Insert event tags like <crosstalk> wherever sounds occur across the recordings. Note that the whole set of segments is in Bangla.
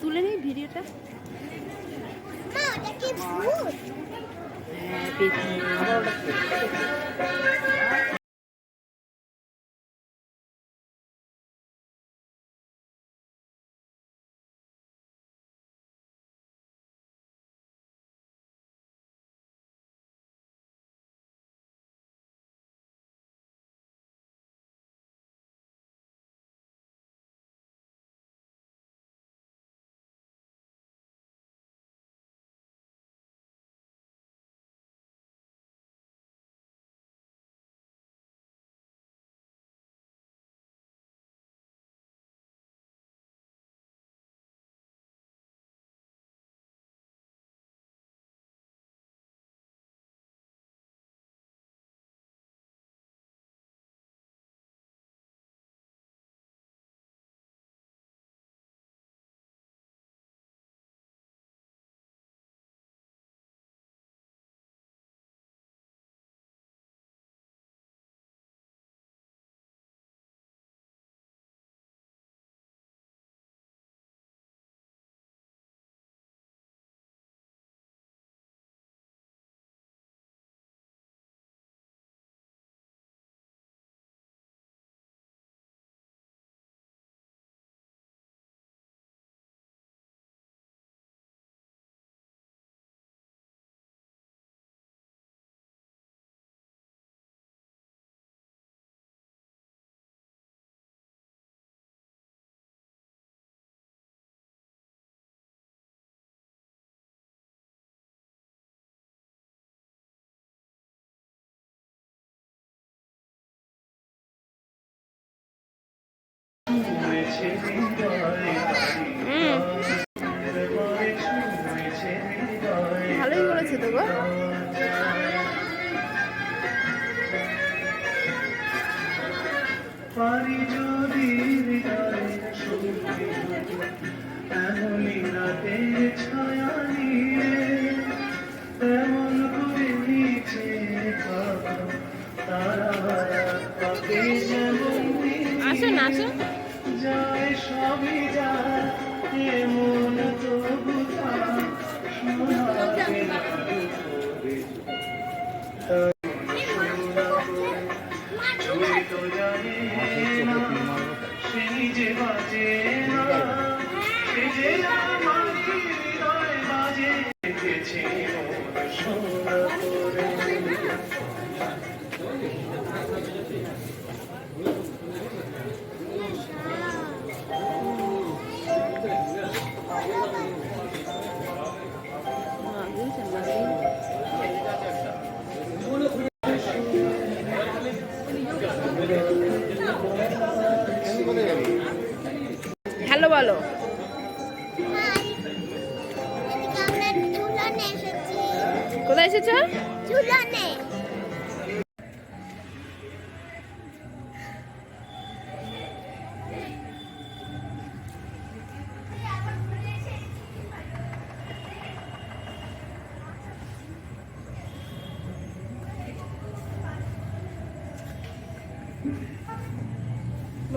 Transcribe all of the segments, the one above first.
তুলে নিই ভিডিওটা? হ্যাঁ এমনই রাতে ছায়া নিয়ে তেমন করে নিচে আসুন আসুন। যায় সবই যায় এমন তো সেই যে বাজে বাজে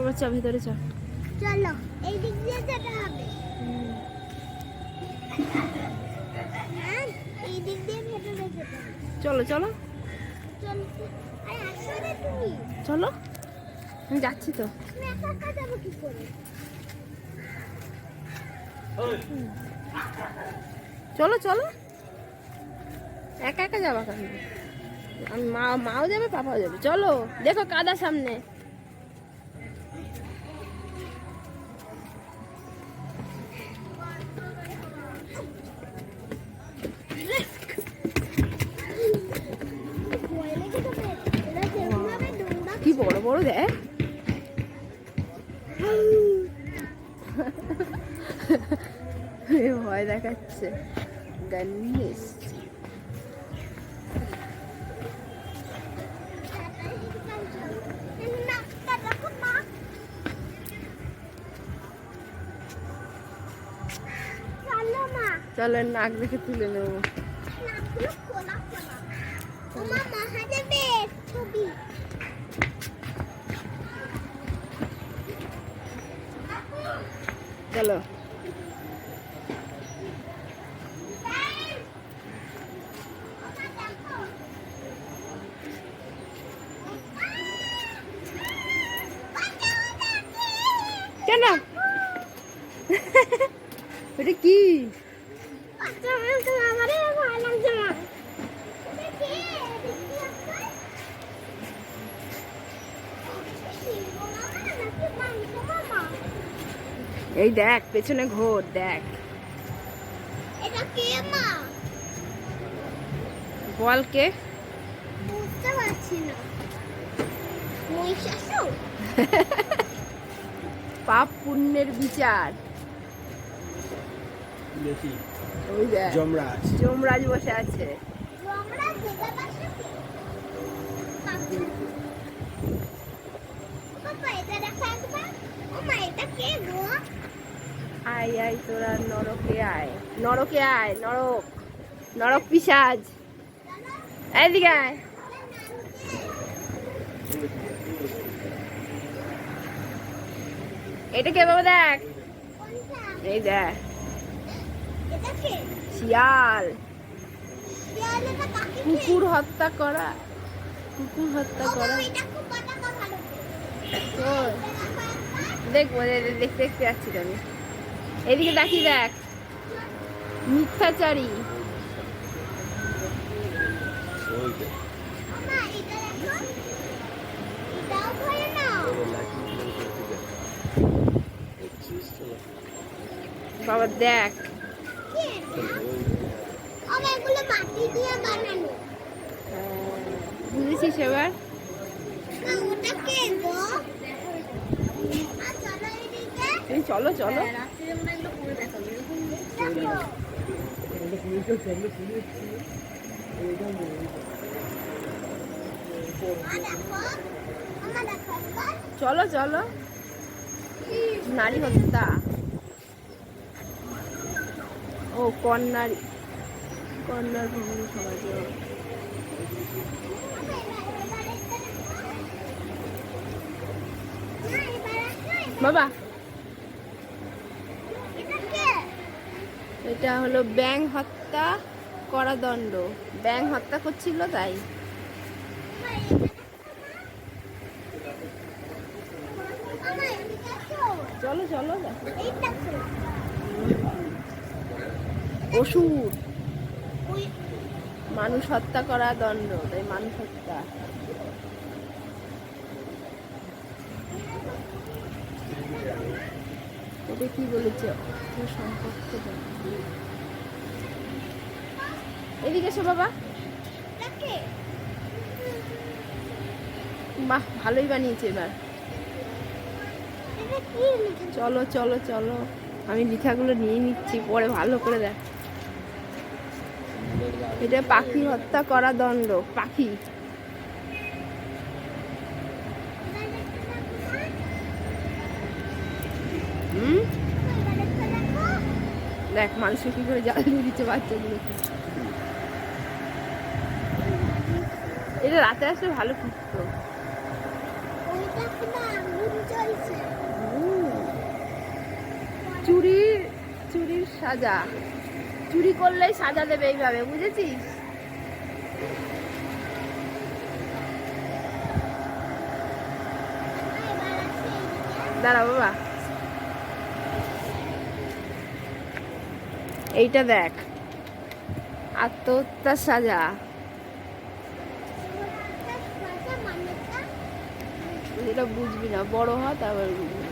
বাবা চ ভিতরে চ চলো এই দিক দিয়ে যেতে হবে। হ্যাঁ এই দিক দিয়ে ভেতরে যেতে হবে। চলো চলো। চলো আমি যাচ্ছি তো। তুমি একা একা যাব কি করে? চলো চলো। একা একা যাবা কেন? আমি মা মাও যাবে পাপাও যাবে। চলো দেখো কাদা সামনে। দেখ এ <laughs> ভয় দেখাচ্ছে। নাকটা চলো নাক দেখে তুলে নেব। ছবি। চলো। কেন? এটা কি এই দেখ পেছনে ঘোর দেখ। এটা কে মা? বুঝতে পারছি না। <laughs> পাপ পুণ্যের বিচার। দেখি। ওই দেখ। যমরাজ। যমরাজ বসে আছে। আমরা যেটা পাশে কাকু পাপা এটা দেখা একবার ও মা এটা কে গো আয় আয় তোরা নরকে আয়। নরকে আয় নরক। নরক পিসাজ। এইদিকে আয়। এটা কে বাবা দেখ? এই দেখ। শিয়াল। কুকুর হত্যা করা। কুকুর হত্যা করা? দেখব দেখতে দেখতে যাচ্ছি তো আমি। এদিকে দেখি দেখ। মিথ্যাচারী বাবা দেখ। বানানো। বুঝেছিস এবার না ওটা কে গো আর চলো এদিকে এই চলো চলো। একবার চলো চলো। নারী হত্যা। ও কন্যার কন্যার ভূমি সমাজে বাবা এটা হলো ব্যাং হত্যা করা দণ্ড। ব্যাং হত্যা করছিল তাই। চলো চলো। ওষুধ। মানুষ হত্যা করা দণ্ড, তাই মানুষ হত্যা। এটা কি বলেছে? অর্থ সম্পর্ক এদিকে এসো বাবা। বাহ, ভালোই বানিয়েছে এবার। চলো চলো চলো। আমি লেখাগুলো নিয়ে নিচ্ছি, পরে ভালো করে দেখ। এটা পাখি হত্যা করা দণ্ড, পাখি। হুম? দেখ মানুষকে কি করে জ্বালা দিয়ে দিচ্ছে বাচ্চাগুলোকে। এটা রাতে আসলে ভালো ফুটতো। হুম। চুরি চুরির সাজা। চুরি করলেই সাজা দেবে এইভাবে বুঝেছিস? দাঁড়া বাবা। এইটা দেখ। আত্মহত্যার সাজা। এটা বুঝবি না বড় হ তারপর বুঝবি।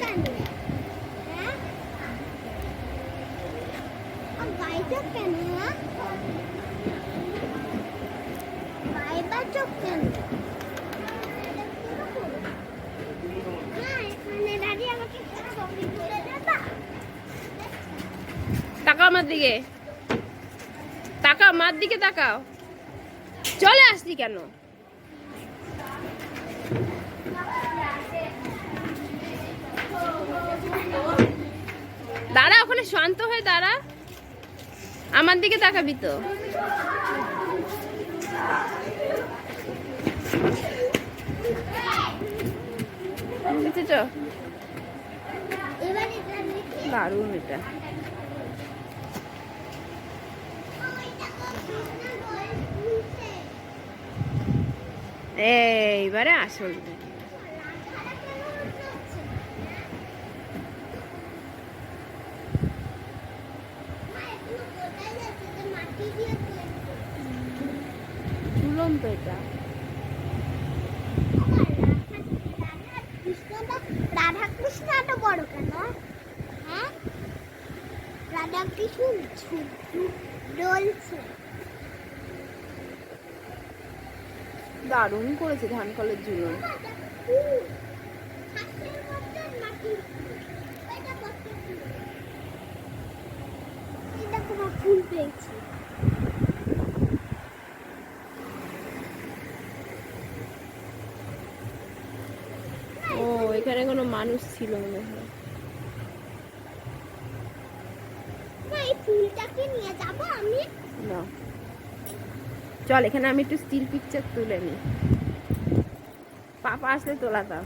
কেন হ্যাঁ আর গায়ে চোখ কেন হ্যাঁ গায়ে বা চোখ কেন না এখানে দাঁড়িয়ে আমাকে ছবি তুলে দেবা তাকাও আমার দিকে। তাকাও, মার দিকে তাকাও। চলে আসলি কেন? দাঁড়া, ওখানে শান্ত হয়ে দাঁড়া। আমার দিকে তাকাবি তো। এইবারে আসল ঝুলন্ত এটা। রাধা কৃষ্ণ এত বড় কেন? হ্যাঁ? রাধা কৃষ্ণ ঝুল ডলছে দারুণ করেছে ধান কলের জন্য ও এখানে কোনো মানুষ ছিল মনে হয়। চল এখানে আমি একটু স্টিল পিকচার তুলে নিই। পাপা আসলে তোলাতাম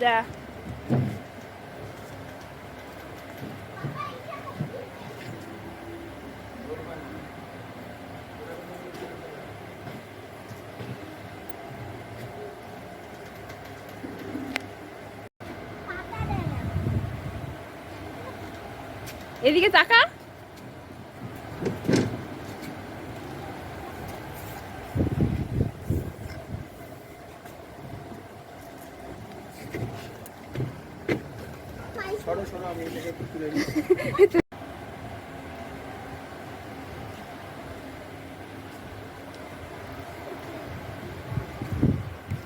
ada Ini kita kah?